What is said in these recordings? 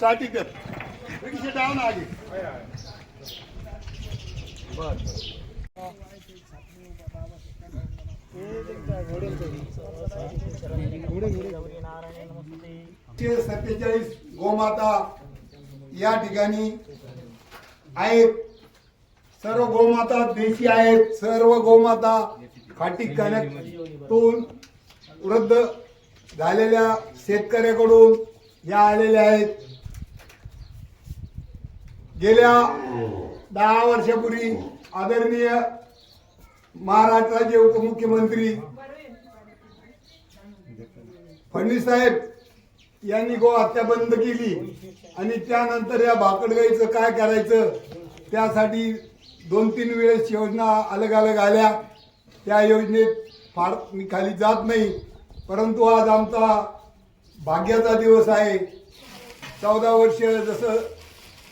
साठी डाव ना आगे सत्तेचाळीस गोमाता या ठिकाणी आहेत. सर्व गोमाता देशी आहेत. सर्व गोमाता खाटी कण्यातून वृद्ध झालेल्या शेतकऱ्याकडून या आलेल्या आहेत. गेल्या दहा वर्षापूर्वी आदरणीय महाराष्ट्राचे उपमुख्यमंत्री फडणवीस साहेब यांनी गो हत्या बंद केली आणि त्यानंतर या भाकडगाईचं काय करायचं त्यासाठी दोन तीन वेळेस योजना अलग अलग आल्या. त्या योजनेत फार मी खाली जात नाही. परंतु आज आमचा भाग्याचा दिवस आहे. चौदा वर्ष जसं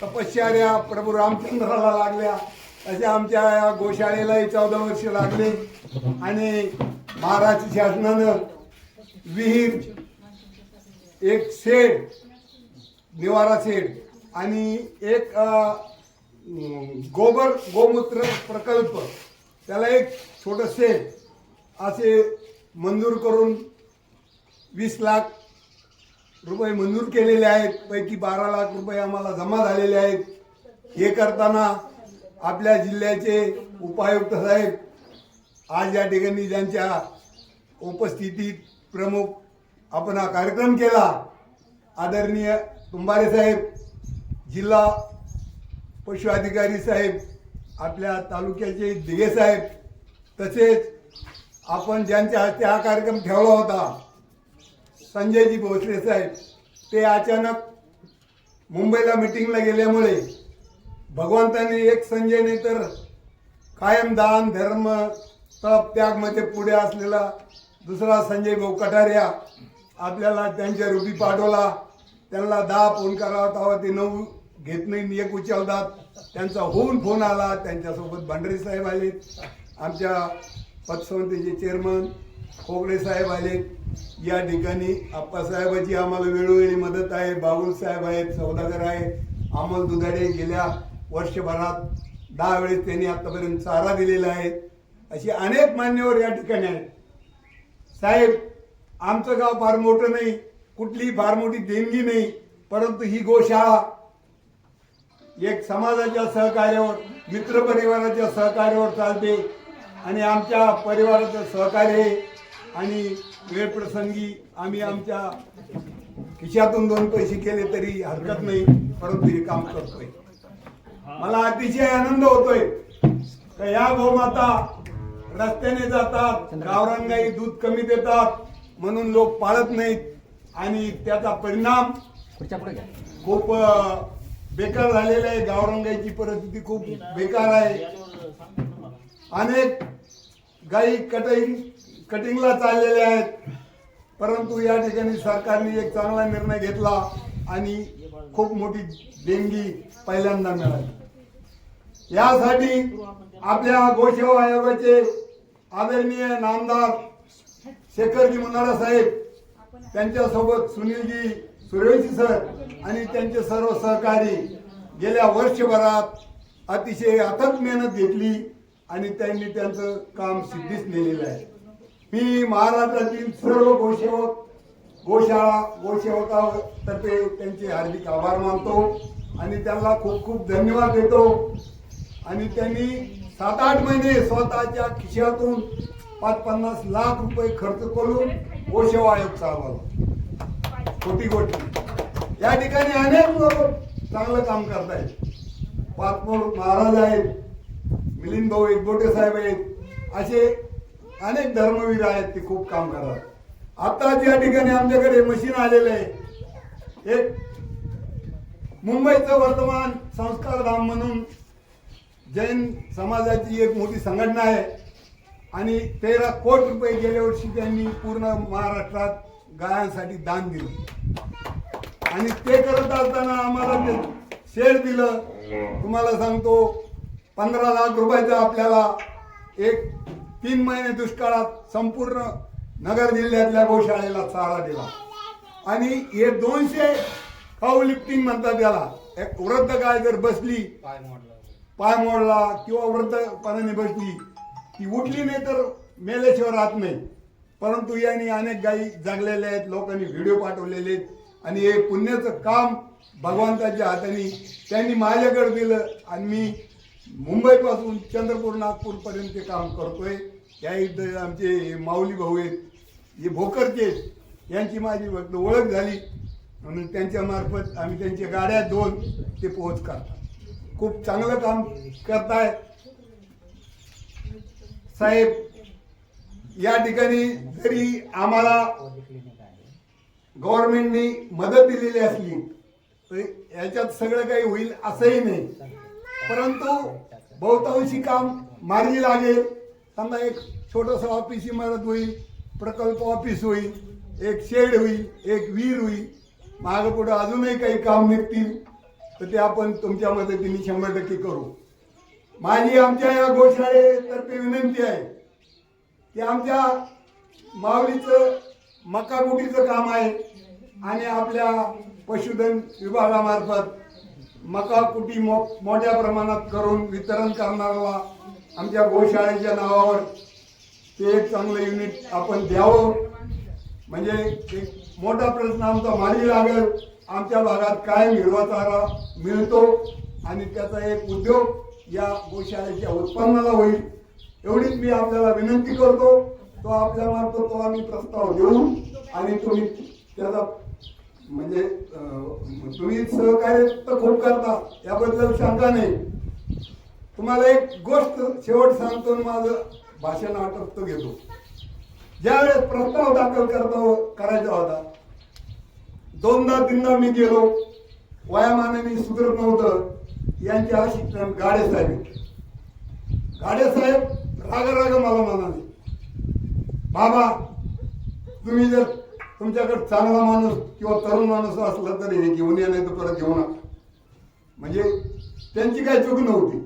तपश्चर्या प्रभू रामचंद्राला लागल्या तसे आमच्या या गोशाळेलाही चौदा वर्ष लागले. आणि महाराष्ट्र शासनानं विहीर एक शेड निवारा शेड आणि एक गोबर गोमूत्र प्रकल्प त्याला एक छोटं शेड असे मंजूर करून वीस लाख रुपये मंजूर केलेले आहेत. पैकी बारा लाख रुपये आम्हाला जमा झालेले आहेत. हे करताना आपल्या जिल्ह्याचे उपायुक्त साहेब आज या ठिकाणी ज्यांच्या उपस्थितीत प्रमुख आपण हा कार्यक्रम केला आदरणीय तुंबारे साहेब जिल्हा पशु अधिकारी साहेब आपल्या तालुक्याचे दिघे साहेब तसेच आपण ज्यांच्या हस्ते हा कार्यक्रम ठेवला होता संजयजी भोसले साहेब ते अचानक मुंबईला मिटिंगला गेल्यामुळे भगवंताने एक संजय नाही तर कायम दान धर्म तप त्यागमध्ये पुढे असलेला दुसरा संजय भाऊ कटारिया आपल्याला त्यांच्या रुपी पाठवला. त्यांना दहा फोन करावा तेव्हा ते नऊ घेत नाही एक उचलतात त्यांचा होऊन फोन आला. त्यांच्यासोबत भांडरे साहेब आले आमच्या पतसमितीचे चेअरमन खोगडे साहेब आले या ठिकाणी आप्पासाहेबाची आम्हाला वेळोवेळी मदत आहे बाबुल साहेब आहेत सौदागर आहे अमोल दुधाडे गेल्या वर्षभरात दहा वेळेस त्यांनी आतापर्यंत चारा दिलेला आहे. अशी अनेक मान्यवर या ठिकाणी आहेत. साहेब आमचं गाव फार मोठं नाही कुठलीही फार मोठी देणगी नाही परंतु ही गोशाळा एक समाजाच्या सहकार्यावर मित्रपरिवाराच्या सहकार्यावर चालते आणि आमच्या परिवाराचं सहकार्य आहे आणि वेळप्रसंगी आम्ही आमच्या खिशातून दोन पैसे केले तरी हरकत नाही परंतु हे काम करतोय. मला अतिशय आनंद होतोय का या गोमाता रस्त्याने जातात गावरान गाई दूध कमी देतात म्हणून लोक पाळत नाहीत आणि त्याचा परिणाम खूप बेकार झालेला आहे. गावरान गाईची परिस्थिती खूप बेकार आहे. अनेक गाई कटिंग कटिंगला चाललेले आहेत. परंतु या ठिकाणी सरकारने एक चांगला निर्णय घेतला आणि खूप मोठी देणगी पहिल्यांदा मिळाली. यासाठी आपल्या गोसेवा आयोगाचे आदरणीय नामदार शेखरजी मुनारा साहेब त्यांच्यासोबत सुनीलजी सूर्यवंशी सर आणि त्यांचे सर्व सहकारी गेल्या वर्षभरात अतिशय अथक मेहनत घेतली आणि त्यांनी त्यांचं काम सिद्धीच नेलेलं आहे. मी महाराष्ट्रातील सर्व गोसेवक गोशाळा गोसेवकातर्फे त्यांचे हार्दिक आभार मानतो आणि त्यांना खूप खूप धन्यवाद देतो. आणि त्यांनी सात आठ महिने स्वतःच्या खिशातून पाच पन्नास लाख रुपये खर्च करून गोसेवा आयोग चालवला छोटी कोटी या ठिकाणी अनेक लोक चांगलं काम करतायत. पाचमोर महाराज आहेत मिलिंद भाऊ एकबोटे साहेब आहेत असे अनेक धर्मवीर आहेत ते खूप काम करतात. आता या ठिकाणी आमच्याकडे मशीन आलेलं आहे. एक मुंबईचं वर्तमान संस्कार धाम म्हणून जैन समाजाची एक मोठी संघटना आहे. आणि तेरा कोटी रुपये गेल्या वर्षी त्यांनी पूर्ण महाराष्ट्रात गायांसाठी दान दिलं. आणि ते करत असताना आम्हाला ते शेअर दिलं. तुम्हाला सांगतो पंधरा लाख रुपयाचं आपल्याला एक तीन महिने दुष्काळात संपूर्ण नगर जिल्ह्यातल्या गोशाळेला चारा दिला. आणि हे दोनशे खाऊ लिफ्टिंग म्हणतात त्याला एक वृद्ध गाय जर बसली पाय मोडला पाय मोडला किंवा वृद्धपणाने बसली ती उठली नाही तर मेल्याशिवाय राहत नाही. परंतु यांनी अनेक गायी जागलेल्या आहेत लोकांनी व्हिडिओ पाठवलेले आहेत. आणि हे पुण्याचं काम भगवंताच्या हाताने त्यांनी माझ्याकडे दिलं आणि मी मुंबईपासून चंद्रपूर नागपूरपर्यंत ते काम करतोय. या इथं आमचे हे माऊली भाऊ आहेत हे भोकरचे यांची माझी ओळख झाली. म्हणून त्यांच्यामार्फत आम्ही त्यांच्या गाड्या दोन ते पोहोच करतात. खूप चांगलं काम करताय. साहेब या ठिकाणी जरी आम्हाला गव्हर्नमेंटनी मदत दिलेली असली तरी याच्यात सगळं काही होईल असंही नाही. परंतु बहुतांशी काम मार्गी लागेल. समजा एक छोटस ऑफिस इमारत होईल प्रकल्प ऑफिस होईल एक शेड होईल एक विहीर होईल. मागं पुढं अजूनही काही काम निघतील तर ते आपण तुमच्या मदतीने शंभर टक्के करू. माझी आमच्या या गोशाळेतर्फे विनंती आहे की आमच्या माऊलीचं मकाकुटीचं काम आहे आणि आपल्या पशुधन विभागामार्फत मका कुटी मो मोठ्या प्रमाणात करून वितरण करणाऱ्याला आमच्या गोशाळेच्या नावावर ते एक चांगलं युनिट आपण द्यावं. म्हणजे एक मोठा प्रश्न आमचा माली लागेल. आमच्या भागात कायम हिरवा चारा मिळतो आणि त्याचा एक उद्योग या गोशाळेच्या उत्पन्नाला होईल. एवढीच मी आपल्याला विनंती करतो. तो आपल्या मार्फत तो आम्ही प्रस्ताव देऊ आणि तुम्ही त्याचा म्हणजे तुम्ही सहकार्य तर खूप करता याबद्दल शंका नाही. तुम्हाला एक गोष्ट शेवट सांगतो आणि माझं भाषण आटपतो घेतो. ज्यावेळेस प्रस्ताव दाखल करता करायचा होता दोनदा तीनदा मी गेलो. वयामानाने सुधरत नव्हतं. यांच्या शिक्षण गाडे साहेब गाडे साहेब राग राग मला म्हणाले बाबा तुम्ही जर तुमच्याकडे चांगला माणूस किंवा तरुण माणूस असला तरी हे घेऊन या नाही तर परत घेऊ नका. म्हणजे त्यांची काय चूक नव्हती.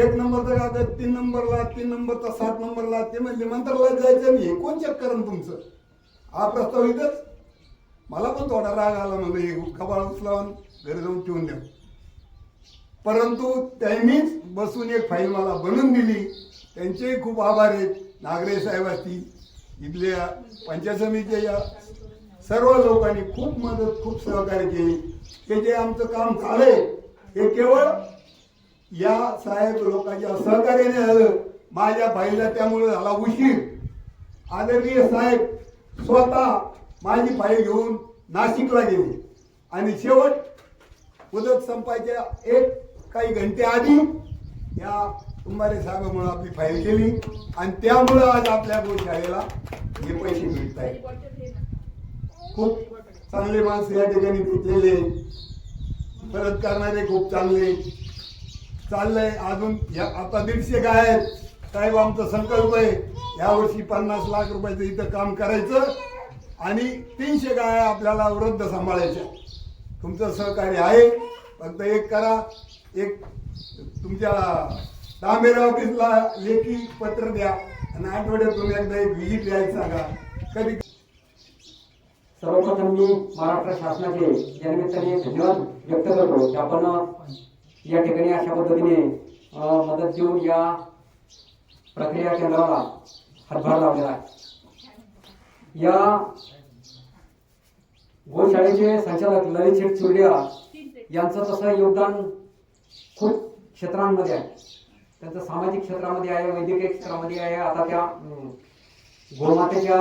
एक नंबरचा कागद तीन नंबरला तीन नंबरचा सात नंबरला ते म्हणजे मंत्रालयात जायचं नाही हे कोण चेक करण तुमचं? हा प्रस्ताव इथंच. मला पण थोडा राग आला म्हणजे हे खबाळ उचलावून घरी जाऊन ठेवून द्या. परंतु त्यांनीच बसून एक फाईल मला बनवून दिली. त्यांचेही खूप आभार आहेत. नागरे साहेब असतील इथल्या पंचायत समितीच्या सर्व लोकांनी खूप मदत खूप सहकार्य केली. हे जे आमचं काम झालंय हे केवळ या साहेब लोकांच्या सहकार्याने झालं. माझ्या बाईला त्यामुळे झाला उशीर. आदरणीय साहेब स्वतः माझी बाई घेऊन नाशिकला गेले. आणि शेवट मुदत संपायच्या एक काही घंटे आधी या कुंभारे साहेबामुळे आपली फाईल केली. आणि त्यामुळं आज आपल्या गोशाळेला हे पैसे मिळत आहेत. खूप चांगले माणसं या ठिकाणी भेटलेले परत करणारे खूप चांगले चाललंय अजून या आता दीडशे काय आहेत. साहेब आमचा संकल्प आहे यावर्षी पन्नास लाख रुपयाचं इथं काम करायचं आणि तीनशे गाय आपल्याला वृद्ध सांभाळायच्या. तुमचं सहकार्य आहे. फक्त एक करा. एक तुमच्या दामेराव ऑफिसला लेखी पत्र द्या. आणि आठवड्यातून एकदा एक व्हिजिट द्यायला सांगा. कधी? सर्वप्रथम मी महाराष्ट्र शासनाचे या निमित्ताने धन्यवाद व्यक्त करतो की आपण या ठिकाणी अशा पद्धतीने मदत देऊन या प्रक्रिया केंद्राला हातभार लावलेला आहे. या गोशाळेचे संचालक ललित शेठ चुरडिया यांचं तसं योगदान खूप क्षेत्रांमध्ये आहे. त्यांचं सामाजिक क्षेत्रामध्ये आहे वैद्यकीय क्षेत्रामध्ये आहे. आता त्या गोमातेच्या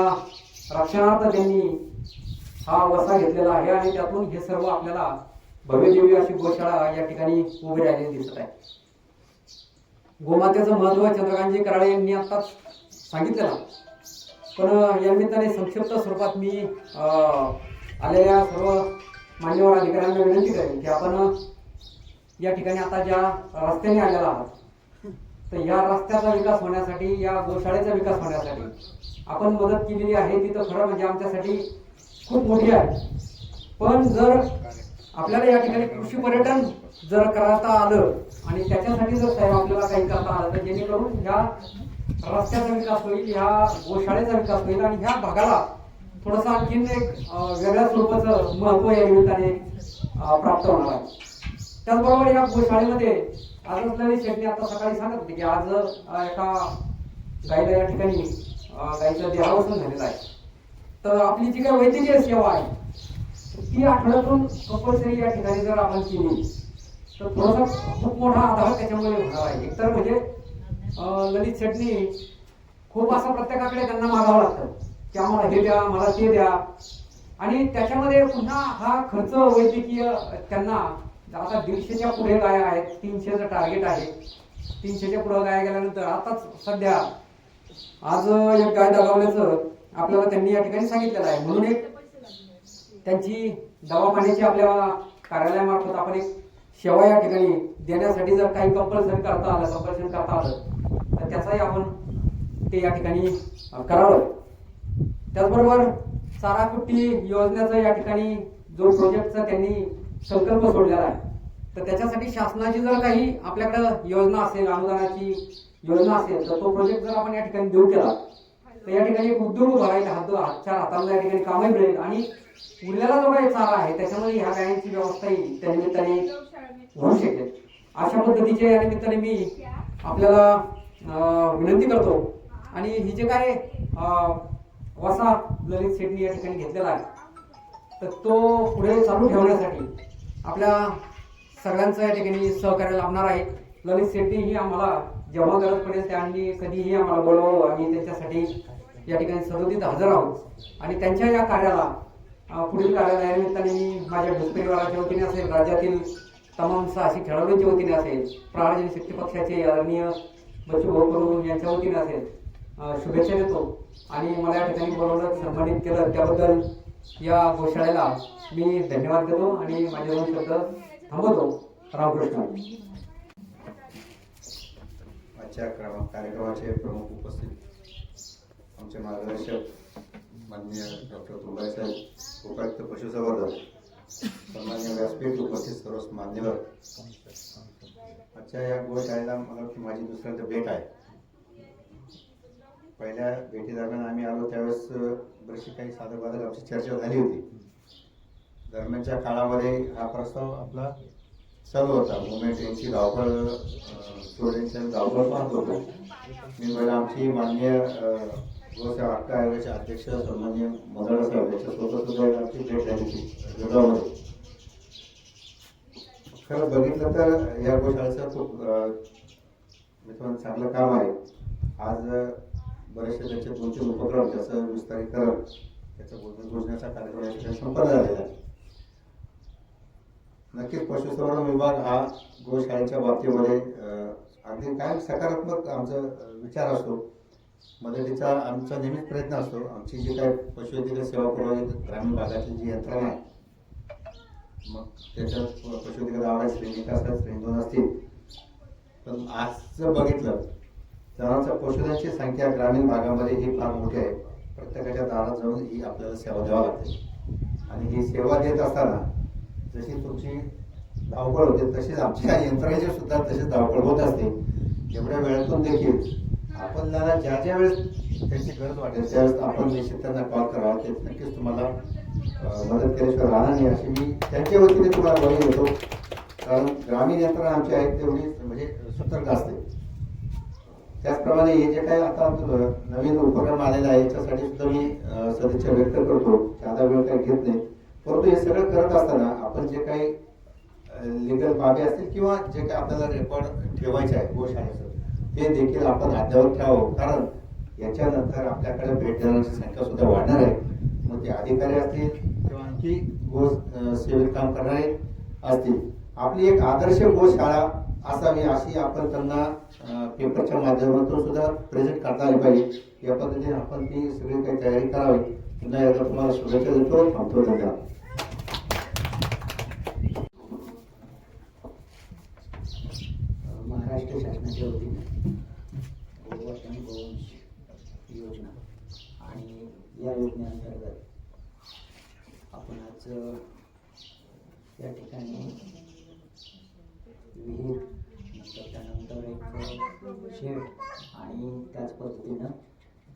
रक्षणार्थ त्यांनी हा वसा घेतलेला आहे आणि त्यातून हे सर्व आपल्याला भव्यदेवी अशी गोशाळा या ठिकाणी उभी राहिलेली दिसत आहे. गोमातेचं महत्त्व चंद्रकांतजी कराळे यांनी आत्ताच सांगितलेलं. पण या निमित्ताने संक्षिप्त स्वरूपात मी अं, आलेल्या सर्व मान्यवर अधिकाऱ्यांना विनंती करेन की आपण या ठिकाणी आता ज्या रस्त्याने आलेला आहात तर या रस्त्याचा विकास होण्यासाठी या गोशाळेचा विकास होण्यासाठी आपण मदत केलेली आहे. ती तर खरं म्हणजे आमच्यासाठी खूप मोठी आहे. पण जर आपल्याला या ठिकाणी कृषी पर्यटन जर करता आलं आणि त्याच्यासाठी जर साहेब आपल्याला काही करता आलं तर जेणेकरून ह्या रस्त्याचा विकास होईल ह्या गोशाळेचा विकास होईल आणि ह्या भागाला थोडंसं आणखीन एक वेगळ्या स्वरूपाचं महत्त्व या निमित्ताने प्राप्त होणार आहे. त्याचबरोबर या गोशाळेमध्ये आजच नवीन शेटणी आता सकाळी सांगत होते की आज एका गाईला या ठिकाणी गाईचं देहावसन झालेलं आहे. तर आपली जी काही वैद्यकीय सेवा आहे ती आठवड्यातून कंपल्सरी या ठिकाणी जर आपण केली तर थोडासा खूप मोठा आधार त्याच्यामुळे होणार आहे. एकतर म्हणजे ललित शेटणी खूप असं प्रत्येकाकडे त्यांना मागावं लागतं की आम्हाला हे द्या मला ते द्या. आणि त्याच्यामध्ये पुन्हा हा खर्च वैद्यकीय त्यांना आता दीडशेच्या पुढे गाय आहेत तीनशेचं टार्गेट आहे. तीनशेच्या पुढे गाय गेल्यानंतर आताच सध्या आज एक गाय दगावल्याचं आपल्याला त्यांनी या ठिकाणी सांगितलेलं आहे. म्हणून एक त्यांची दवाखान्याची आपल्या कार्यालयामार्फत आपण एक सेवा या ठिकाणी देण्यासाठी जर काही कंपल्सरी करता आलं कंपल्सन करता आलं तर त्याचाही आपण ते या ठिकाणी करावं. त्याचबरोबर चारा कुट्टी योजनेचा या ठिकाणी जो प्रोजेक्टचा त्यांनी संकल्प सोडलेला आहे. तर त्याच्यासाठी शासनाची जर काही आपल्याकडं योजना असेल अनुदानाची योजना असेल तर तो प्रोजेक्ट जर आपण या ठिकाणी देऊ केला तर या ठिकाणी एक उद्योग उभा राहील हात हातच्या हाताला या ठिकाणी कामही मिळेल आणि उरलेला जो काही चारा आहे त्याच्यामध्ये ह्या गायांची व्यवस्थाही त्या निमित्ताने होऊ शकेल. अशा पद्धतीच्या या निमित्ताने मी आपल्याला विनंती करतो. आणि ही जे काय वसा ललित शेटणी या ठिकाणी घेतलेला आहे तर तो पुढे चालू ठेवण्यासाठी आपल्या सगळ्यांचं या ठिकाणी सहकार्य लाभणार आहे. ललित शेट्टी ही आम्हाला जेव्हा गरज पडेल त्यांनी कधीही आम्हाला बोलवावं आणि त्यांच्यासाठी या ठिकाणी सदोदित हजर आहोत आणि त्यांच्या या कार्याला पुढील पुढील कार्यालयानिमित्ताने मी माझ्या भूत परिवाराच्या वतीने असेल राज्यातील तमाम साहसी खेळाडूंच्या वतीने असेल प्राणजन शक्ती पक्षाचे आदरणीय बच्चू भाऊ यांच्या वतीने असेल शुभेच्छा देतो. आणि मला या ठिकाणी बोलवलं सन्मानित केलं त्याबद्दल या गोशाळेला मी धन्यवाद देतो आणि माझे दोन शब्द थांबवतो. रामकृष्ण. आजच्या कार्यक्रमाचे प्रमुख उपस्थित आमचे मार्गदर्शक माननीय डॉक्टर तुंबाई साहेब उपायुक्त पशुसंवर्धन सन्मान्य व्यासपीठ उपस्थित सर्व मान्यवर. आजच्या या गोशाळेला मला माझी दुसऱ्यांदा भेट आहे. पहिल्या भेटी दरम्यान आम्ही आलो त्यावेळेस बरीचशी काही साधक आमची चर्चा झाली होती. दरम्यानच्या काळामध्ये हा प्रस्ताव आपला चालू होता. मुंबई यांची धावपळ स्टुडंटच्या धावपळ पाहत होतो. मी पहिला आमची मान्य गोसेवा हक्क आयोगाचे अध्यक्ष सन्मान्य मदळ साहेब याच्यासोबत सुद्धा आमची भेट झाली होती खरं बघितलं तर या गोशाळेचं खूप अं, चांगलं काम आहे. आज बरेचसे त्यांचे दोन उपक्रम त्याचं विस्तारीकरण त्याचा भूमिपूजनाचा कार्यक्रम या ठिकाणी संपन्न झालेला आहे नक्कीच पशुसंवर्धन विभाग हा गोशाळेच्या बाबतीमध्ये अगदी कायम सकारात्मक आमचा विचार असतो. मदतीचा आमचा नेहमीच प्रयत्न असतो. आमची जी काय पशुवैद्यकीय सेवा पुरवली ग्रामीण भागातली जी यंत्रणा आहे मग त्याच्यात पशुवैद्यकीय दवाखाने श्रेणी विकास श्रेणी दोन असतील. पण आजचं बघितलं जनावरांच्या पशुधांची संख्या ग्रामीण भागामध्ये ही फार मोठी आहे. प्रत्येकाच्या दारात जाऊन ही आपल्याला सेवा द्यावी लागते. आणि ही सेवा देत असताना जशी तुमची धावपळ होते तशीच आमच्या यंत्रणेची सुद्धा तशीच धावपळ होत असते. एवढ्या वेळातून देखील आपल्याला ज्या ज्या वेळेस त्यांची गरज वाटेल त्यावेळेस आपण निश्चित त्यांना कॉल करावा. ते नक्कीच तुम्हाला मदत केल्याशिवाय राहणार नाही अशी मी त्यांच्या वतीने तुम्हाला ग्वाही देतो. कारण ग्रामीण यंत्रणा आमची आहे तेवढी म्हणजे सतर्क असते. त्याचप्रमाणे हे जे काही आता नवीन उपक्रम आलेला आहे याच्यासाठी सुद्धा मी सदिच्छा व्यक्त करतो. ज्यादा वेळ काही घेत नाही. परंतु हे सगळं करत असताना आपण जे काही लिगल बाबी असतील किंवा जे काही आपल्याला रेकॉर्ड ठेवायचे आहे गोशाळेचं ते देखील आपण अद्यावत ठेवावं. कारण याच्यानंतर आपल्याकडे भेट देणाऱ्यांची संख्या सुद्धा वाढणार आहे. मग ते अधिकारी असतील किंवा आणखी गो सेवेत काम करणारे असतील. आपली एक आदर्श गोशाळा असावी अशी आपण त्यांना पेपरच्या माध्यमातून सुद्धा प्रेझेंट करता आली पाहिजे. या पद्धतीने आपण ती सगळी काही तयारी करावी. पुन्हा एकदा तुम्हाला शुभेच्छा देतो. थांबतो धन्यवाद. महाराष्ट्र शासनाच्या गोवंश योजना आणि या योजनेअंतर्गत आपण आज या ठिकाणी विहीर नंतर त्यानंतर एक शेड आणि त्याच पद्धतीनं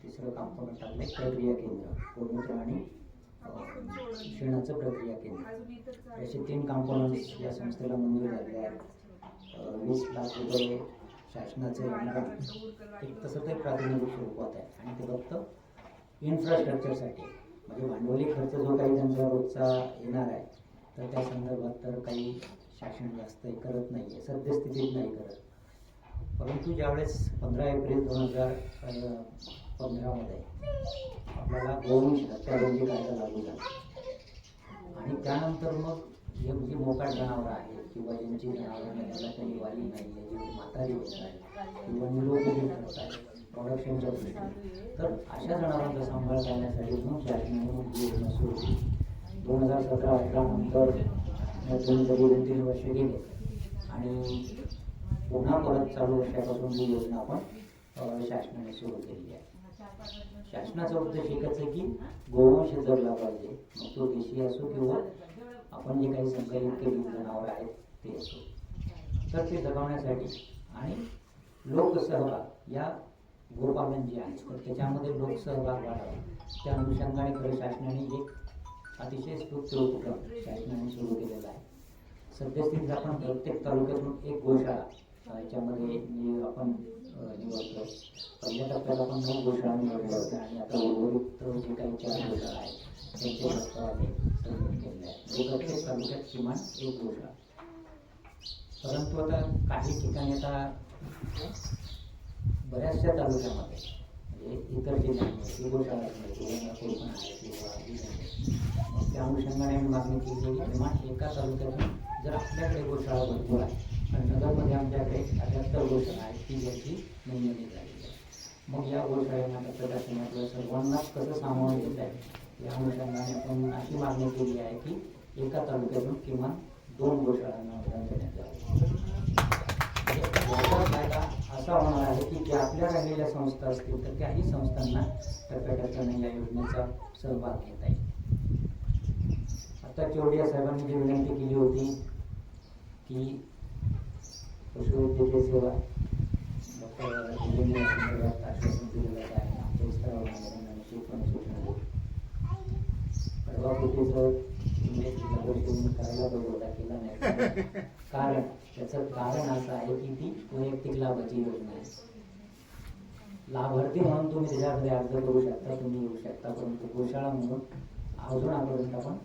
तिसरं कंपोनंट टाकलं प्रक्रिया केंद्र गोमूत्र आणि शिक्षणाचं प्रक्रिया केंद्र. असे तीन कंपोनंट्स या संस्थेला मंजूर झालेले आहेत वीस लाख रुपये शासनाचे अनुदान. एक तसं ते प्रातिनिधिक स्वरूपात आहे. आणि ते फक्त इन्फ्रास्ट्रक्चरसाठी म्हणजे भांडवली खर्च जो काही त्यांचा रोजचा येणार आहे तर त्या संदर्भात तर काही शासन जास्त करत नाही आहे सद्यस्थितीत नाही करत. परंतु ज्यावेळेस पंधरा एप्रिल दोन हजार पंधरामध्ये आपल्याला गोवंश हत्याबंदी कायदा लागू झाला. आणि त्यानंतर मग हे म्हणजे मोकाट जनावरं आहेत किंवा ज्यांची जनावरांना त्याला काही वाली नाही आहे जी म्हातारी होत आहे किंवा निरोगी करत आहे प्रोडक्शनच्या दृष्टीने. तर अशा जनावरांचा सांभाळ करण्यासाठी मग शासनाने योजना सुरू केली. दोन हजार सतरा अठरा नंतर दोन तीन वर्ष गेले. आणि पुन्हा परत चालू वर्षापासून ही योजना आपण शासनाने सुरू केली आहे. शासनाचा उद्देश एकच आहे की गोवंश जगला पाहिजे. मग तो देशी असो किंवा आपण जे काही संकलित केलेली जनावर आहेत ते असो. तर ते जगवण्यासाठी आणि लोकसहभाग या गोपालन जे आहे तर त्याच्यामध्ये लोकसहभाग वाढावा. त्या अनुषंगाने खरं शासनाने एक अतिशय स्फूर्त उपक्रम शासनाने सुरू केलेला आहे. सद्यस्थितीत आपण प्रत्येक तालुक्यातून एक गोशाळा याच्यामध्ये आपण निवडतो पहिल्या टप्प्यात आपण नऊ गोशाळा निवडल्या होत्या आणि आता उर्वरित जे काही चार गोशाळा आहेत त्यांचे प्रस्तावाने सबमिट केले आहे म्हणजे प्रत्येक तालुक्यात किमान एक गोशाळा परंतु आता काही ठिकाणी आता बऱ्याचशा तालुक्यामध्ये म्हणजे इतर जिल्ह्यांमध्ये गोशाळा नाही किंवा नागपूर आहे किंवा अनुषंगाने मागणी केली की एका तालुक्यातून जर आपल्याकडे गोशाळा भरपूर आहे आणि नगरमध्ये आमच्याकडे अठ्याहत्तर गोशाळा आहेत ती ज्याची नोंदणी झालेली आहे. मग या गोशाळेला आता प्रशासनाकडे सर्वांना कसं सामावून घेत आहे या अनुषंगाने आपण अशी मागणी केली आहे की एका तालुक्यातून किमान दोन गोशाळांना अनुदान देण्यात यावं. याचा म्हणजे फायदा असा होणार आहे की ज्या आपल्या राहिलेल्या संस्था असतील तर त्याही संस्थांना टप्प्याटप्प्याने या योजनेचा सहभाग घेता येईल. आता चौडिया साहेबांनी जी विनंती केली होती की पशुवैद्यकीय सेवा आश्वासन दिलेलं आहे आमच्या करायला पाहिजे होता केला नाही. कारण त्याचं कारण असं आहे की ती वैयक्तिक लाभाची योजना आहे. लाभार्थी म्हणून तुम्ही त्याच्यामध्ये अर्ज करू शकता तुम्ही येऊ शकता परंतु गोशाळा म्हणून अजून आपण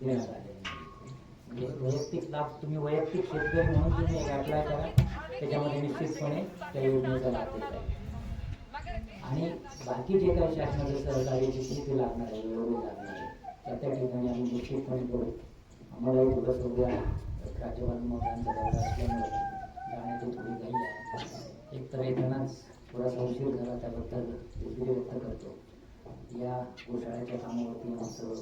म्हणजे वैयक्तिक लाभ तुम्ही वैयक्तिक शेतकरी म्हणून तुम्ही अप्लाय करा. त्याच्यामध्ये निश्चितपणे त्या योजनेचा लाभ देता आणि बाकी जे काही शासनाचं सहकार्य किती लागणार आहे एवढे लागणार आहे त्या त्या ठिकाणी आम्ही निश्चितपणे करू. आम्हालाही थोडंसं उद्या राज्यपाल महोदयांचा दौरा असल्यामुळे जाण्याची थोडी घाई आहे. एक तर येतानाच थोडासा उशीर झाला त्याबद्दल व्यक्त करतो. या गोशाळ्याच्या कामावरती आमचं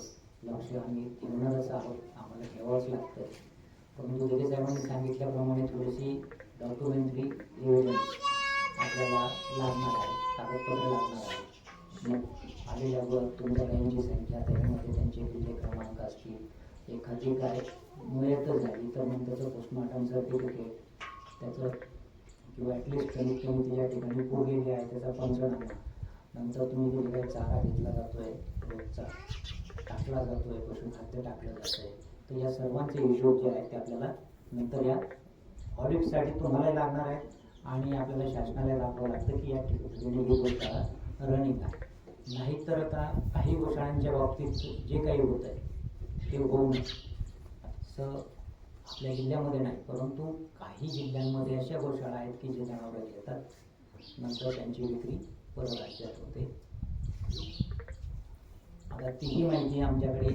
लक्ष आम्ही ठेवणारच आहोत. आम्हाला ठेवावंच लागतं परंतु दिले साहेबांनी सांगितल्याप्रमाणे थोडीशी डॉक्युमेंटरी एव्हिडन्स आपल्याला लागणार आहे. कागदपत्र लागणार आहे. मग आलेल्यावर तुमच्या गायींची संख्या त्याच्यामध्ये त्यांचे विजय क्रमांक असतील एखादी काय मिळतच झाली तर मग त्याचं पोस्टमार्टम सर्टिफिकेट त्याचं किंवा ॲटलिस्ट कमीत कमी तिच्या ठिकाणी पूर आहे त्याचा पंचनामा. नंतर तुम्ही जो काही चारा घेतला जातोय रोजचा. टाकला जातोय पशुखाद्य टाकलं जातंय. तर या सर्वांचे हिशोब जे आहेत ते आपल्याला नंतर या ऑडिटसाठी तुम्हाला लागणार आहे आणि आपल्याला शासनाला दाखवावं लागतं की या ठिकाणी ही गोशाळा रनिंग आहे. नाहीतर आता काही गोशाळांच्या बाबतीत जे काही होत आहे ते होऊ नये. असं आपल्या जिल्ह्यामध्ये नाही परंतु काही जिल्ह्यांमध्ये अशा गोशाळा आहेत की जे जनावरं घेतात. नंतर त्यांची विक्री परराज्यात होते. आता तीही माहिती आमच्याकडे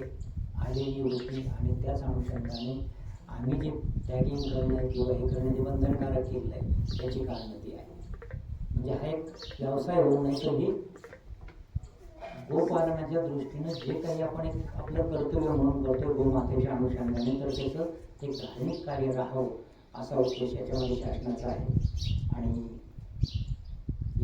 आलेली होती आणि त्याच अनुषंगाने आम्ही जे टॅगिंग करणं किंवा हे करणं जे बंधनकारक केलेलं आहे त्याची कारणं ती आहे. म्हणजे हा एक व्यवसाय होऊ नये तर ही गोपालनाच्या दृष्टीनं जे काही आपण एक आपलं कर्तव्य म्हणून करतो गोमातेच्या अनुषंगाने तर त्याचं एक धार्मिक कार्य राहावं असा उद्देश याच्यामध्ये शासनाचा आहे. आणि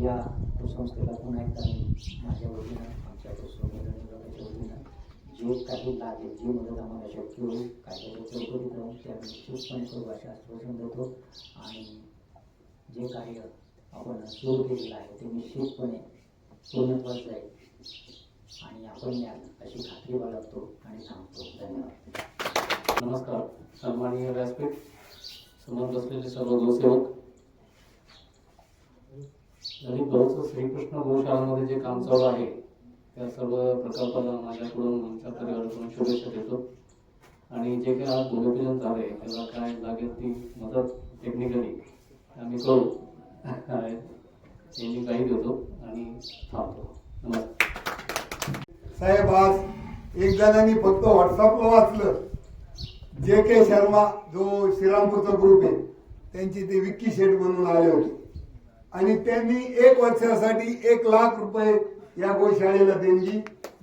या कुसंस्थेला पुन्हा एकदा मी माझ्या वतीनं आमच्या कुसंस्थेला विभागाच्या वतीनं काही लागेल जी मदत आम्हाला शक्य होईल काही चौकटीत करून ते आम्ही निश्चितपणे करू असे आश्वासन देतो. आणि जे कार्य आपण सुरू केलेलं आहे ते निश्चितपणे पूर्णत्वास जाईल. आणि आपण याल अशी खात्री बाळगतो आणि सांगतो धन्यवाद. नमस्कार. सन्माननीय व्यासपीठ समोर बसलेले सर्व गोसेवक दलित भाऊचं श्रीकृष्ण गोशाळामध्ये जे काम चालू आहे त्या सर्व प्रकल्पाला माझ्याकडून आमच्या परिवाराकडून शुभेच्छा देतो. आणि जे काही आज भूमिपूजन आहे त्याला काय लागेल ती मदत टेक्निकली आम्ही करू. यांनी काही देतो आणि थांबतो. नमस्कार. साहेब आज एक जणांनी फक्त व्हॉट्सअपला वाचलं. जे के शर्मा जो श्रीरामपूरचा ग्रुप आहे त्यांची ते विक्की शेठ म्हणून आले होते. आणि त्यांनी एक वर्षासाठी एक लाख रुपये या गोशाळेला देणगी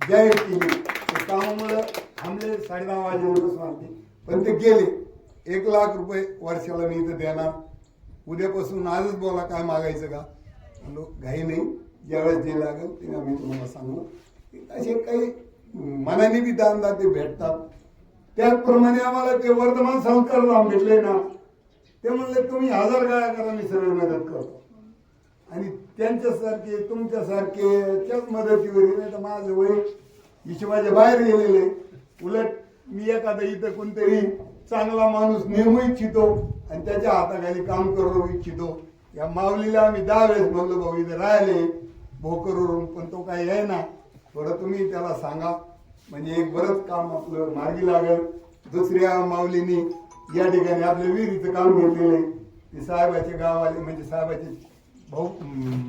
जाहीर केली. ते कामामुळे थांबले साडेदहा वाजेपर्यंत सांगते पण ते गेले. एक लाख रुपये वर्षाला मी इथं देणार. उद्यापासून आजच बोला काय मागायचं का? म्हणलो घाई नाही. ज्यावेळेस जे लागेल ते आम्ही तुम्हाला सांगू. असे काही मनाने बी दानदाते भेटतात. त्याचप्रमाणे आम्हाला ते वर्धमान संस्कार राम भेटले ना. ते म्हणले तुम्ही हजार गाया करा मी सगळी मदत करतो. आणि त्यांच्यासारखे तुमच्यासारखे त्याच मदतीवर नाही तर माझं वय हिशोबाच्या बाहेर गेलेले उलट मी एखादा इथं कोणतरी चांगला माणूस नेमू इच्छितो आणि त्याच्या हाताखाली काम करू इच्छितो. या माऊलीला आम्ही दहा वेळेस म्हणलो भाऊ इथं राहिले. भोकरवरून पण तो काही आहे ना. थोडं तुम्ही त्याला सांगा. म्हणजे एक बरंच काम आपलं मार्गी लागेल. दुसऱ्या माऊलीनी या ठिकाणी आपल्या विहिरीचं काम घेतलेलं आहे. ते साहेबाचे गाववाले म्हणजे साहेबाचे भाऊ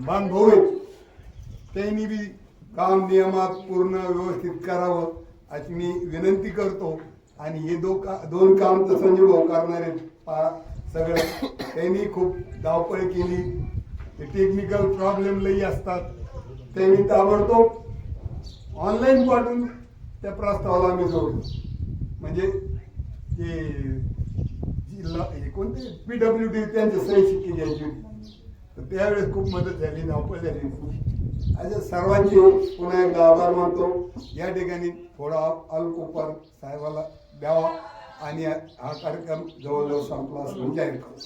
बांध भाऊ आहेत त्यांनी बी काम नियमात पूर्ण व्यवस्थित करावं अशी मी विनंती करतो. आणि हे दो का दोन काम तर संजय भाऊ करणारे पा सगळं त्यांनी खूप धावपळ केली. ते टेक्निकल प्रॉब्लेम लई असतात. त्यांनी ताबडतोब ऑनलाईन पाठवून त्या प्रस्तावाला आम्ही जोडलो. म्हणजे ते जिल्हा हे कोणते? पी डब्ल्यू डी त्यांच्या सही शिक्के घ्यायची होती. तर त्यावेळेस खूप मदत झाली धावपळ झाली अशा सर्वांची पुन्हा एकदा आभार मानतो. या ठिकाणी थोडा अल्पोपर साहेबाला द्यावा आणि हा कार्यक्रम जवळजवळ संपला असं जाहीर करतो.